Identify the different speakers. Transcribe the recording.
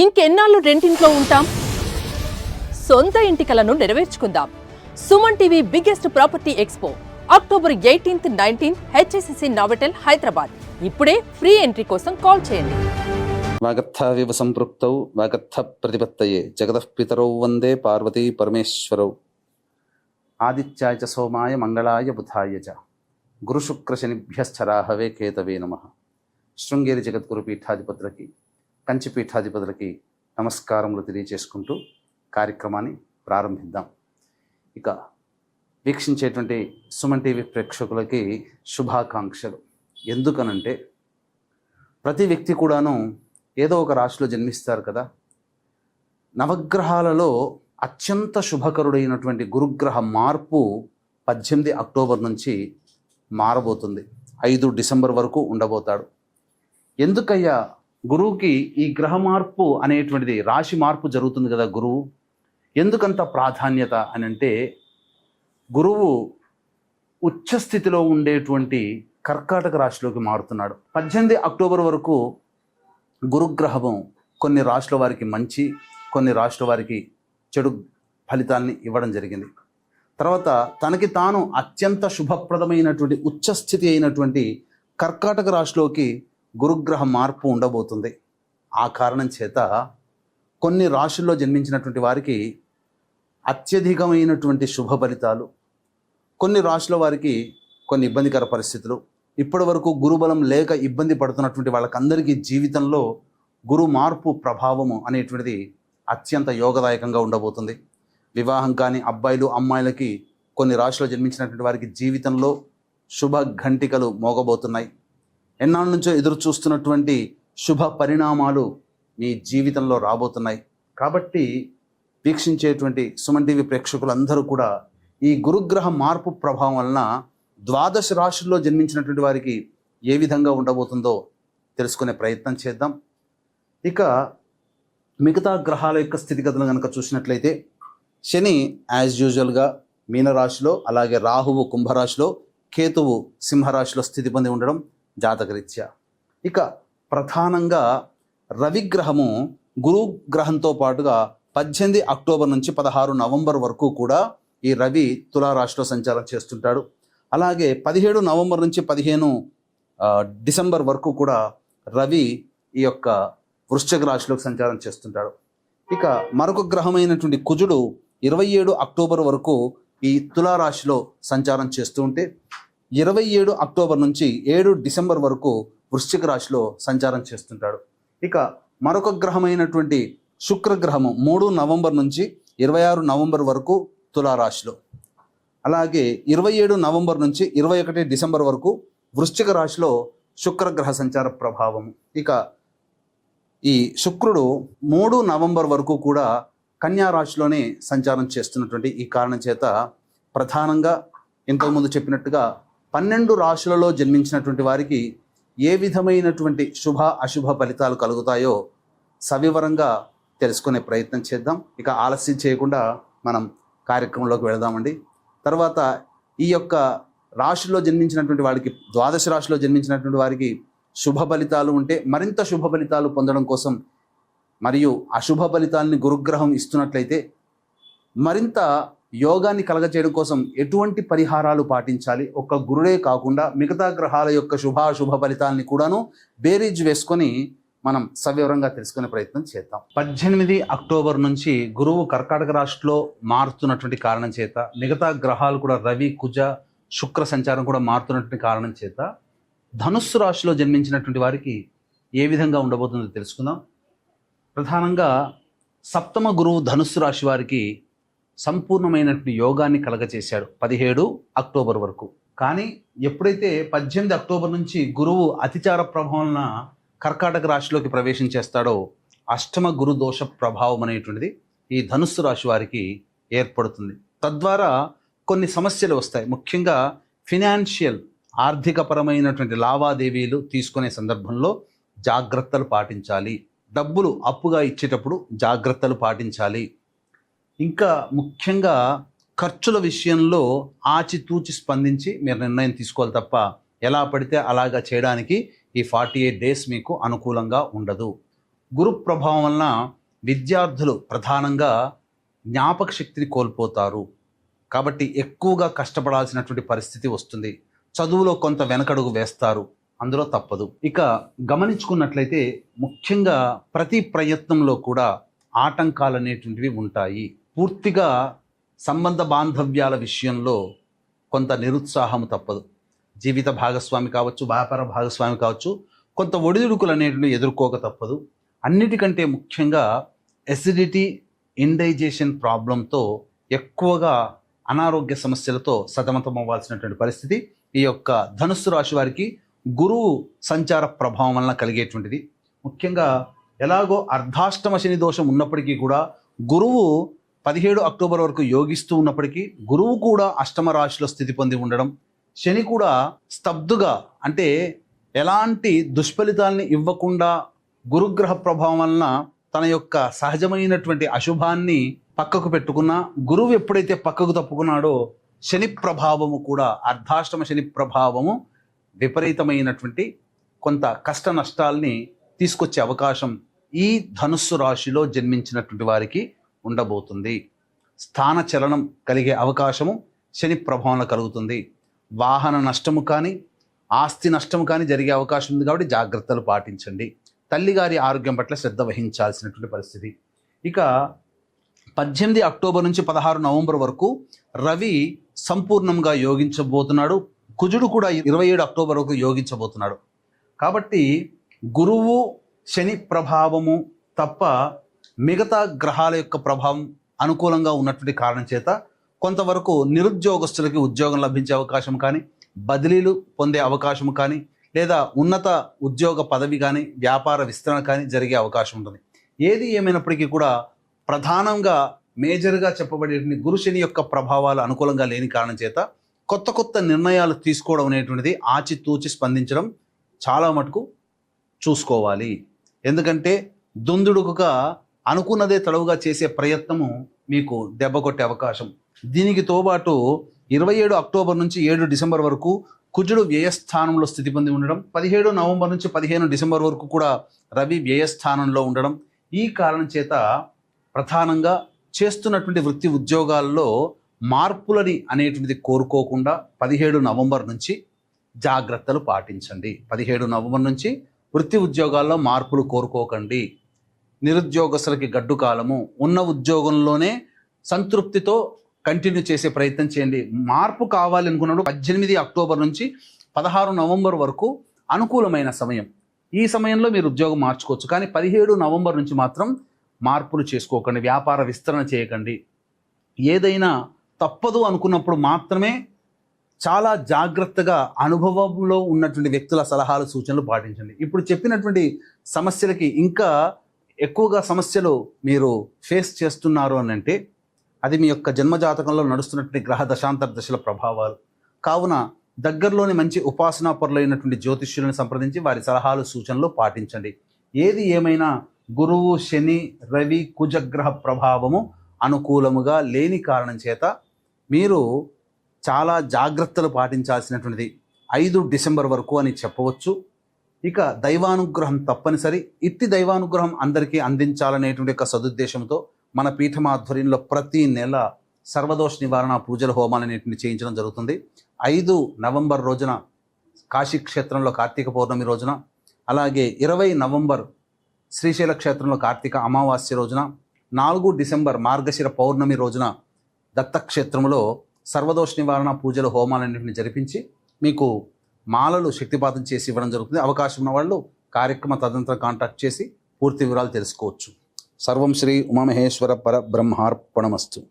Speaker 1: ఇంకెన్నాళ్ళు రెంటింట్లో ఉంటాం? సొంత ఇంటి కలను నెరవేర్చుకుందాం. Suman TV biggest property expo. October eighteenth nineteenth HSCC Novotel Hyderabad. ఇప్పుడే ఫ్రీ ఎంట్రీ కోసం కాల్ చేయండి.
Speaker 2: వాగర్థావివ సంపృక్తౌ వాగర్థ ప్రతిపత్తయే. జగతః పితరౌ వందే పార్వతీ పరమేశ్వరౌ. ఆదిత్యాయ చ సోమాయ మంగళాయ బుధాయ చ. గురుశుక్రశనిభ్యశ్చరాహవే కేతవే నమ. శృంగేరి జగద్గురు పీఠాధిపతులకి కంచి పీఠాధిపతులకి నమస్కారములు తెలియచేసుకుంటూ కార్యక్రమాన్ని ప్రారంభిద్దాం. ఇక వీక్షించేటువంటి సుమన్ టీవీ ప్రేక్షకులకి శుభాకాంక్షలు. ఎందుకనంటే ప్రతి వ్యక్తి కూడాను ఏదో ఒక రాశిలో జన్మిస్తారు కదా. నవగ్రహాలలో అత్యంత శుభకరుడైనటువంటి గురుగ్రహ మార్పు పద్దెనిమిది అక్టోబర్ నుంచి మారబోతుంది. ఐదు డిసెంబర్ వరకు ఉండబోతాడు. ఎందుకయ్యా? గురువుకి ఈ గ్రహ మార్పు అనేటువంటిది రాశి మార్పు జరుగుతుంది కదా గురువు. ఎందుకంత ప్రాధాన్యత అని అంటే గురువు ఉచ్చస్థితిలో ఉండేటువంటి కర్కాటక రాశిలోకి మారుతున్నాడు. పద్దెనిమిది అక్టోబర్ వరకు గురుగ్రహం కొన్ని రాశుల వారికి మంచి కొన్ని రాశుల వారికి చెడు ఫలితాల్ని ఇవ్వడం జరిగింది. తర్వాత తనకి తాను అత్యంత శుభప్రదమైనటువంటి ఉచ్చస్థితి అయినటువంటి కర్కాటక రాశిలోకి గురుగ్రహ మార్పు ఉండబోతుంది. ఆ కారణం చేత కొన్ని రాశుల్లో జన్మించినటువంటి వారికి అత్యధికమైనటువంటి శుభ ఫలితాలు కొన్ని రాశుల వారికి కొన్ని ఇబ్బందికర పరిస్థితులు. ఇప్పటి వరకు గురుబలం లేక ఇబ్బంది పడుతున్నటువంటి వాళ్ళకందరికీ జీవితంలో గురు మార్పు ప్రభావము అనేటువంటిది అత్యంత యోగదాయకంగా ఉండబోతుంది. వివాహం కాని అబ్బాయిలు అమ్మాయిలకి కొన్ని రాశులు జన్మించినటువంటి వారికి జీవితంలో శుభ ఘంటికలు మోగబోతున్నాయి. ఎన్నాళ్ళ నుంచో ఎదురు చూస్తున్నటువంటి శుభ పరిణామాలు మీ జీవితంలో రాబోతున్నాయి. కాబట్టి వీక్షించేటువంటి సుమన్ టీవీ ప్రేక్షకులందరూ కూడా ఈ గురుగ్రహ మార్పు ప్రభావం వలన ద్వాదశ రాశుల్లో జన్మించినటువంటి వారికి ఏ విధంగా ఉండబోతుందో తెలుసుకునే ప్రయత్నం చేద్దాం. ఇక మిగతా గ్రహాల యొక్క స్థితిగతులు కనుక చూసినట్లయితే శని యాజ్ యూజువల్గా మీనరాశిలో అలాగే రాహువు కుంభరాశిలో కేతువు సింహరాశిలో స్థితి పొంది ఉండడం జాతకరీత్యా. ఇక ప్రధానంగా రవిగ్రహము గురుగ్రహంతో పాటుగా పద్దెనిమిది అక్టోబర్ నుంచి పదహారు నవంబర్ వరకు కూడా ఈ రవి తులారాశిలో సంచారం చేస్తుంటాడు. అలాగే పదిహేడు నవంబర్ నుంచి పదిహేను డిసెంబర్ వరకు కూడా రవి ఈ యొక్క వృశ్చిక రాశిలోకి సంచారం చేస్తుంటాడు. ఇక మరొక గ్రహమైనటువంటి కుజుడు ఇరవై ఏడు అక్టోబర్ వరకు ఈ తులారాశిలో సంచారం చేస్తూ ఉంటే ఇరవై ఏడు అక్టోబర్ నుంచి ఏడు డిసెంబర్ వరకు వృశ్చిక రాశిలో సంచారం చేస్తుంటాడు. ఇక మరొక గ్రహమైనటువంటి శుక్రగ్రహము మూడు నవంబర్ నుంచి ఇరవై ఆరు నవంబర్ వరకు తులారాశిలో. అలాగే ఇరవై ఏడు నవంబర్ నుంచి ఇరవై ఒకటి డిసెంబర్ వరకు వృశ్చిక రాశిలో శుక్రగ్రహ సంచార ప్రభావం ఇక ఈ శుక్రుడు మూడు నవంబర్ వరకు కూడా కన్యా రాశిలోనే సంచారం చేస్తున్నటువంటి ఈ కారణం చేత ప్రధానంగా ఇంతకుముందు చెప్పినట్టుగా పన్నెండు రాశులలో జన్మించినటువంటి వారికి ఏ విధమైనటువంటి శుభ అశుభ ఫలితాలు కలుగుతాయో సవివరంగా తెలుసుకునే ప్రయత్నం చేద్దాం. ఇక ఆలస్యం చేయకుండా మనం కార్యక్రమంలోకి వెళదామండి. తర్వాత ఈ యొక్క రాశిలో జన్మించినటువంటి వారికి ద్వాదశ రాశిలో జన్మించినటువంటి వారికి శుభ ఫలితాలు ఉంటే మరింత శుభ ఫలితాలు పొందడం కోసం మరియు అశుభ ఫలితాలని గురుగ్రహం ఇస్తున్నట్లయితే మరింత యోగాన్ని కలగచేయడం కోసం ఎటువంటి పరిహారాలు పాటించాలి? ఒక్క గురుడే కాకుండా మిగతా గ్రహాల యొక్క శుభాశుభ ఫలితాలని కూడాను బేరీజ్ వేసుకొని మనం సవివరంగా తెలుసుకునే ప్రయత్నం చేద్దాం. పద్దెనిమిది అక్టోబర్ నుంచి గురువు కర్కాటక రాశిలో మారుతున్నటువంటి కారణం చేత మిగతా గ్రహాలు కూడా రవి కుజ శుక్ర సంచారం కూడా మారుతున్నటువంటి కారణం చేత ధనుస్సు రాశిలో జన్మించినటువంటి వారికి ఏ విధంగా ఉండబోతుందో తెలుసుకుందాం. ప్రధానంగా సప్తమ గురువు ధనుస్సు రాశి వారికి సంపూర్ణమైనటువంటి యోగాన్ని కలగచేశాడు పదిహేడు అక్టోబర్ వరకు. కానీ ఎప్పుడైతే పద్దెనిమిది అక్టోబర్ నుంచి గురువు అతిచార ప్రభావం కర్కాటక రాశిలోకి ప్రవేశం చేస్తాడో అష్టమ గురు దోష ప్రభావం అనేటువంటిది ఈ ధనుస్సు రాశి వారికి ఏర్పడుతుంది. తద్వారా కొన్ని సమస్యలు వస్తాయి. ముఖ్యంగా ఫినాన్షియల్ ఆర్థికపరమైనటువంటి లావాదేవీలు తీసుకునే సందర్భంలో జాగ్రత్తలు పాటించాలి. డబ్బులు అప్పుగా ఇచ్చేటప్పుడు జాగ్రత్తలు పాటించాలి. ఇంకా ముఖ్యంగా ఖర్చుల విషయంలో ఆచితూచి స్పందించి మీరు నిర్ణయం తీసుకోవాలి తప్ప ఎలా పడితే అలాగా చేయడానికి ఈ ఫార్టీ ఎయిట్ డేస్ మీకు అనుకూలంగా ఉండదు. గురు ప్రభావం వలన విద్యార్థులు ప్రధానంగా జ్ఞాపక శక్తిని కోల్పోతారు. కాబట్టి ఎక్కువగా కష్టపడాల్సినటువంటి పరిస్థితి వస్తుంది. చదువులో కొంత వెనకడుగు వేస్తారు. అందులో తప్పదు. ఇక గమనించుకున్నట్లయితే ముఖ్యంగా ప్రతి ప్రయత్నంలో కూడా ఆటంకాలు అనేటువంటివి ఉంటాయి. పూర్తిగా సంబంధ బాంధవ్యాల విషయంలో కొంత నిరుత్సాహం తప్పదు. జీవిత భాగస్వామి కావచ్చు వ్యాపార భాగస్వామి కావచ్చు కొంత ఒడిదుడుకులు అనేటివి ఎదుర్కోక తప్పదు. అన్నిటికంటే ముఖ్యంగా ఎసిడిటీ ఇండైజేషన్ ప్రాబ్లంతో ఎక్కువగా అనారోగ్య సమస్యలతో సతమతం అవ్వాల్సినటువంటి పరిస్థితి ఈ యొక్క ధనుస్సు రాశి వారికి గురువు సంచార ప్రభావం వలన కలిగేటువంటిది. ముఖ్యంగా ఎలాగో అర్ధాష్టమ శని దోషం ఉన్నప్పటికీ కూడా గురువు పదిహేడు అక్టోబర్ వరకు యోగిస్తూ ఉన్నప్పటికీ గురువు కూడా అష్టమ రాశిలో స్థితి పొంది ఉండడం శని కూడా స్తబ్దుగా అంటే ఎలాంటి దుష్ఫలితాల్ని ఇవ్వకుండా గురుగ్రహ ప్రభావం వలన తన యొక్క సహజమైనటువంటి అశుభాన్ని పక్కకు పెట్టుకున్న గురువు ఎప్పుడైతే పక్కకు తప్పుకున్నాడో శని ప్రభావము కూడా అర్ధాష్టమ శని ప్రభావము విపరీతమైనటువంటి కొంత కష్ట నష్టాల్ని తీసుకొచ్చే అవకాశం ఈ ధనుస్సు రాశిలో జన్మించినటువంటి వారికి ఉండబోతుంది. స్థాన చలనం కలిగే అవకాశము శని ప్రభావంలో కలుగుతుంది. వాహన నష్టము కానీ ఆస్తి నష్టము కానీ జరిగే అవకాశం ఉంది కాబట్టి జాగ్రత్తలు పాటించండి. తల్లిగారి ఆరోగ్యం పట్ల శ్రద్ధ వహించాల్సినటువంటి పరిస్థితి. ఇక పద్దెనిమిది అక్టోబర్ నుంచి పదహారు నవంబర్ వరకు రవి సంపూర్ణంగా యోగించబోతున్నాడు. కుజుడు కూడా ఇరవై ఏడు అక్టోబర్ వరకు యోగించబోతున్నాడు. కాబట్టి గురువు శని ప్రభావము తప్ప మిగతా గ్రహాల యొక్క ప్రభావం అనుకూలంగా ఉన్నటువంటి కారణం చేత కొంతవరకు నిరుద్యోగస్తులకి ఉద్యోగం లభించే అవకాశం కానీ బదిలీలు పొందే అవకాశం కానీ లేదా ఉన్నత ఉద్యోగ పదవి కానీ వ్యాపార విస్తరణ కానీ జరిగే అవకాశం ఉంటుంది. ఏది ఏమైనప్పటికీ కూడా ప్రధానంగా మేజర్గా చెప్పబడే గురు శని యొక్క ప్రభావాలు అనుకూలంగా లేని కారణం చేత కొత్త కొత్త నిర్ణయాలు తీసుకోవడం అనేటువంటిది ఆచితూచి స్పందించడం చాలా మటుకు చూసుకోవాలి. ఎందుకంటే దుందుడుకుగా అనుకున్నదే తడవుగా చేసే ప్రయత్నము మీకు దెబ్బ కొట్టే అవకాశం. దీనికి తోబాటు ఇరవై ఏడు అక్టోబర్ నుంచి ఏడు డిసెంబర్ వరకు కుజుడు వ్యయస్థానంలో స్థితి పొంది ఉండడం పదిహేడు నవంబర్ నుంచి పదిహేను డిసెంబర్ వరకు కూడా రవి వ్యయస్థానంలో ఉండడం ఈ కారణం చేత ప్రధానంగా చేస్తున్నటువంటి వృత్తి ఉద్యోగాల్లో మార్పులని అనేటువంటిది కోరుకోకుండా పదిహేడు నవంబర్ నుంచి జాగ్రత్తలు పాటించండి. పదిహేడు నవంబర్ నుంచి వృత్తి ఉద్యోగాల్లో మార్పులు కోరుకోకండి. నిరుద్యోగస్తులకి గడ్డు కాలము ఉన్న ఉద్యోగంలోనే సంతృప్తితో కంటిన్యూ చేసే ప్రయత్నం చేయండి. మార్పు కావాలి అనుకున్నప్పుడు పద్దెనిమిది అక్టోబర్ నుంచి పదహారు నవంబర్ వరకు అనుకూలమైన సమయం. ఈ సమయంలో మీరు ఉద్యోగం మార్చుకోవచ్చు. కానీ పదిహేడు నవంబర్ నుంచి మాత్రం మార్పులు చేసుకోకండి. వ్యాపార విస్తరణ చేయకండి. ఏదైనా తప్పదు అనుకున్నప్పుడు మాత్రమే చాలా జాగ్రత్తగా అనుభవంలో ఉన్నటువంటి వ్యక్తుల సలహాలు సూచనలు పాటించండి. ఇప్పుడు చెప్పినటువంటి సమస్యలకి ఇంకా ఎక్కువగా సమస్యలు మీరు ఫేస్ చేస్తున్నారు అని అంటే అది మీ యొక్క జన్మజాతకంలో నడుస్తున్నటువంటి గ్రహ దశాంతర దశల ప్రభావాలు. కావున దగ్గరలోని మంచి ఉపాసనా పరులైనటువంటి జ్యోతిష్యులను సంప్రదించి వారి సలహాలు సూచనలు పాటించండి. ఏది ఏమైనా గురువు శని రవి కుజగ్రహ ప్రభావము అనుకూలముగా లేని కారణం చేత మీరు చాలా జాగ్రత్తలు పాటించాల్సినటువంటిది ఐదు డిసెంబర్ వరకు అని చెప్పవచ్చు. ఇక దైవానుగ్రహం తప్పనిసరి. ఇట్టి దైవానుగ్రహం అందరికీ అందించాలనేటువంటి ఒక సదుద్దేశంతో మన పీఠం ఆధ్వర్యంలో ప్రతి నెల సర్వదోష నివారణ పూజల హోమాలు చేయించడం జరుగుతుంది. ఐదు నవంబర్ రోజున కాశీ క్షేత్రంలో కార్తీక పౌర్ణమి రోజున అలాగే ఇరవై నవంబర్ శ్రీశైల క్షేత్రంలో కార్తీక అమావాస్య రోజున నాలుగు డిసెంబర్ మార్గశిర పౌర్ణమి రోజున దత్తక్షేత్రంలో సర్వదోష నివారణ పూజల హోమాలన్నింటిని జరిపించి మీకు మాలలు శక్తిపాతం చేసి ఇవ్వడం జరుగుతుంది. అవకాశం ఉన్న వాళ్ళు కార్యక్రమ తదంతరం కాంటాక్ట్ చేసి పూర్తి వివరాలు తెలుసుకోవచ్చు. సర్వం శ్రీ ఉమామహేశ్వర పర బ్రహ్మార్పణమస్తు.